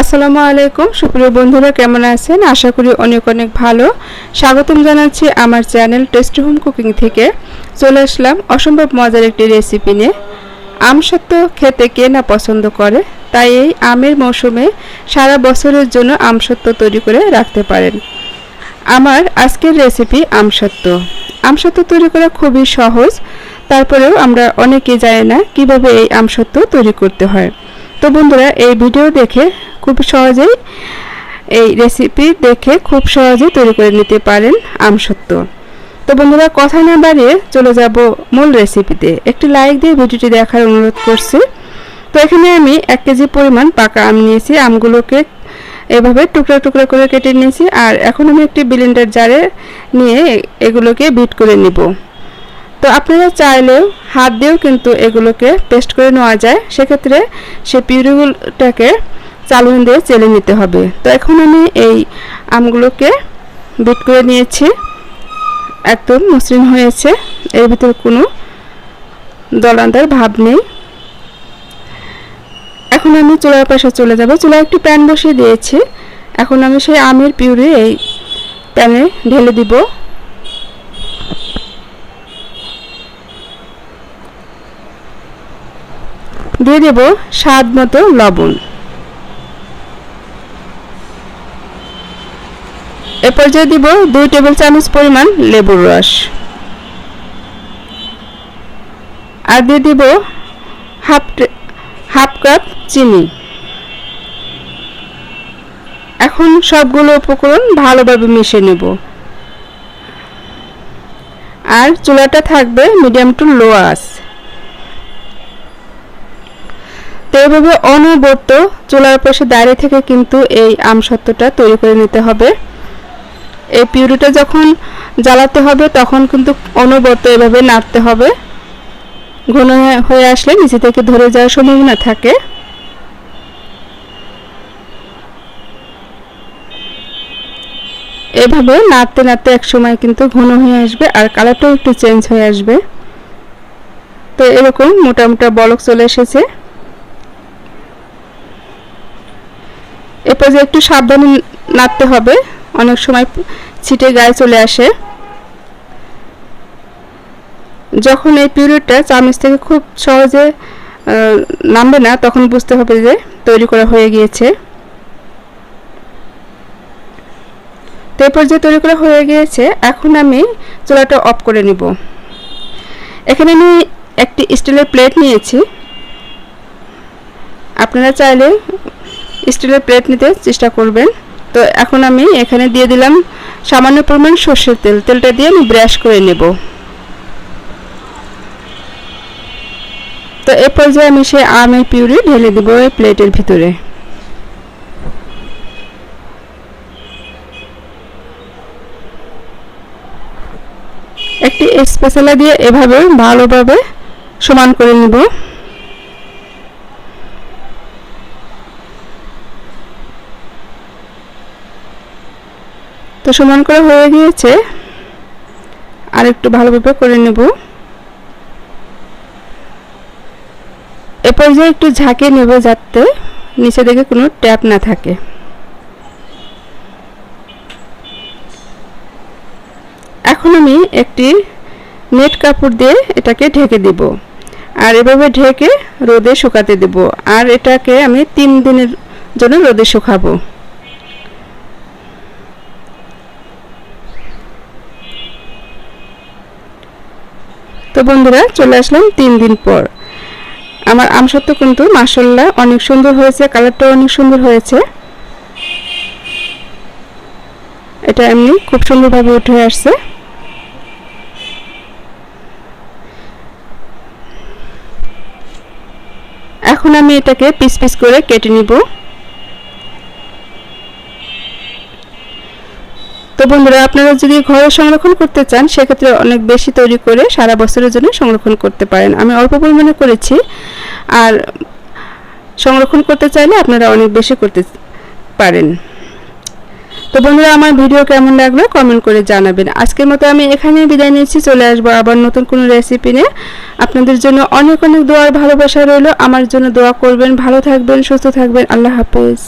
আসসালামু আলাইকুম। সুপ্রিয় বন্ধুরা, কেমন আছেন? আশা করি অনেক অনেক ভালো। স্বাগতম জানাচ্ছি আমার চ্যানেল টেস্টি হোম কুকিং থেকে। চলে আসলাম অসম্ভব মজার একটি রেসিপি নিয়ে। আম সত্য খেতে কে না পছন্দ করে, তাই এই আমের মৌসুমে সারা বছরের জন্য আম সত্য তৈরি করে রাখতে পারেন। আমার আজকের রেসিপি আমসত্ত্ব আমসত্ত্ব তৈরি করা খুবই সহজ, তারপরেও আমরা অনেকে জানি না কীভাবে এই আমসত্ত্ব তৈরি করতে হয়। তো বন্ধুরা, এই ভিডিও দেখে খুব সহজেই এই রেসিপি দেখে খুব সহজেই তৈরি করে নিতে পারেন আমসত্ত্ব তো বন্ধুরা, কথা না বাড়িয়ে চলে যাব মূল রেসিপিতে একটি লাইক দিয়ে ভিডিওটি দেখার অনুরোধ করছি। তো এখানে আমি এক কেজি পরিমাণ পাকা আম নিয়েছি। আমগুলোকে এভাবে টুকরা টুকরা করে কেটে নিয়েছি। আর এখন আমি একটি ব্লেন্ডার জারে নিয়ে এগুলোকে বিট করে নিব। তো আপনারা চাইলেও হাত দিয়েও কিন্তু এগুলোকে পেস্ট করে নেওয়া যায়। সেক্ষেত্রে সে পিউরিগুলোটাকে চালুন দিয়ে চেলে নিতে হবে। তো এখন আমি এই আমগুলোকে বিট করে নিয়েছি। একদম মসৃণ হয়েছে। এর ভিতরে কোনো দলান্দার ভাব নেই। এখন আমি চুলার পাশে চলে যাব। চুলায় একটি প্যান বসিয়ে দিয়েছি। এখন আমি সেই আমের পিউরি এই প্যানে ঢেলে দিব। দিয়ে দেব স্বাদ মতো লবণ। এ পর্যায়ে দিব দুই টেবিল চামচ পরিমাণ লেবুর রস। আর দিয়ে দিব হাফ হাফ কাপ চিনি। এখন সবগুলো উপকরণ ভালোভাবে মিশে নেব। আর চুলাটা থাকবে মিডিয়াম টু লো আস তো এভাবে অনবর্ত চুলার পাশে দাঁড়িয়ে থেকে কিন্তু এই আমসত্ত্বটা তৈরি করে নিতে হবে। এই পিউরিটা যখন জ্বালাতে হবে, তখন কিন্তু অনবর্ত এভাবে নাড়তে হবে। ঘন হয়ে আসলে নিচে থেকে ধরে যাওয়ার সম্ভাবনা থাকে। এভাবে নাড়তে নাড়তে এক সময় কিন্তু ঘন হয়ে আসবে আর কালারটাও একটু চেঞ্জ হয়ে আসবে। তো এরকম মোটা মোটা বলক চলে এসেছে। এরপর যে একটু সাবধানে নাড়তে হবে, অনেক সময় ছিটে গায়ে চলে আসে। যখন এই পিরিয়ডটা চামচ থেকে খুব সহজে নামবে না, তখন বুঝতে হবে যে তৈরি করা হয়ে গিয়েছে। তো এই পর্যায়ে তৈরি করা হয়ে গিয়েছে, এখন আমি চুলাটা অফ করে নিব। এখানে আমি একটি স্টিলের প্লেট নিয়েছি। আপনারা চাইলে স্টিলের প্লেট নিতে চেষ্টা করবেন। তো এখন আমি এখানে দিয়ে দিলাম সামান্য পরিমাণ সর্ষের তেল। তেলটা দিয়ে আমি ব্রাশ করে নেব। তো এ পর্যায়ে আমি সে আমের পিউরি ঢেলে দেব এই প্লেটের ভিতরে। একটি স্পেশালা দিয়ে এভাবে ভালোভাবে সমান করে নেব। তো সমান করে হয়ে গিয়েছে। আর একটু ভালোভাবে করে নেব। এ পর্যায়ে একটু ঝাঁকে নেব যাতে নিচে দিকে কোনো ট্যাপ না থাকে। এখন আমি একটি নেট কাপড় দিয়ে এটাকে ঢেকে দেব। আর এভাবে ঢেকে রোদে শুকাতে দেব। আর এটাকে আমি তিন দিনের জন্য রোদে শুকাবো। তো বন্ধুরা, চলে আসলাম তিন দিন পর। আমার আমসত্ব কিন্তু মাসাল্লাহ অনেক সুন্দর হয়েছে, কালারটাও অনেক সুন্দর হয়েছে। এটা এমনি খুব সুন্দরভাবে উঠে আসছে। এখন আমি এটাকে পিস পিস করে কেটে নিব। তো বন্ধুরা, আপনারা যদি ঘরে সংরক্ষণ করতে চান, সেক্ষেত্রে অনেক বেশি তৈরি করে সারা বছরের জন্য সংরক্ষণ করতে পারেন। আমি অল্প পরিমাণে করেছি, আর সংরক্ষণ করতে চাইলে আপনারা অনেক বেশি করতে পারেন। তো বন্ধুরা, আমার ভিডিও কেমন লাগল কমেন্ট করে জানাবেন। আজকের মতো আমি এখানে বিদায় নিচ্ছি, চলে আসব আবার নতুন কোনো রেসিপি নিয়ে। আপনাদের জন্য অনেক অনেক দোয়ার ভালোবাসা রইল। আমার জন্য দোয়া করবেন, ভালো থাকবেন, সুস্থ থাকবেন। আল্লাহ হাফেজ।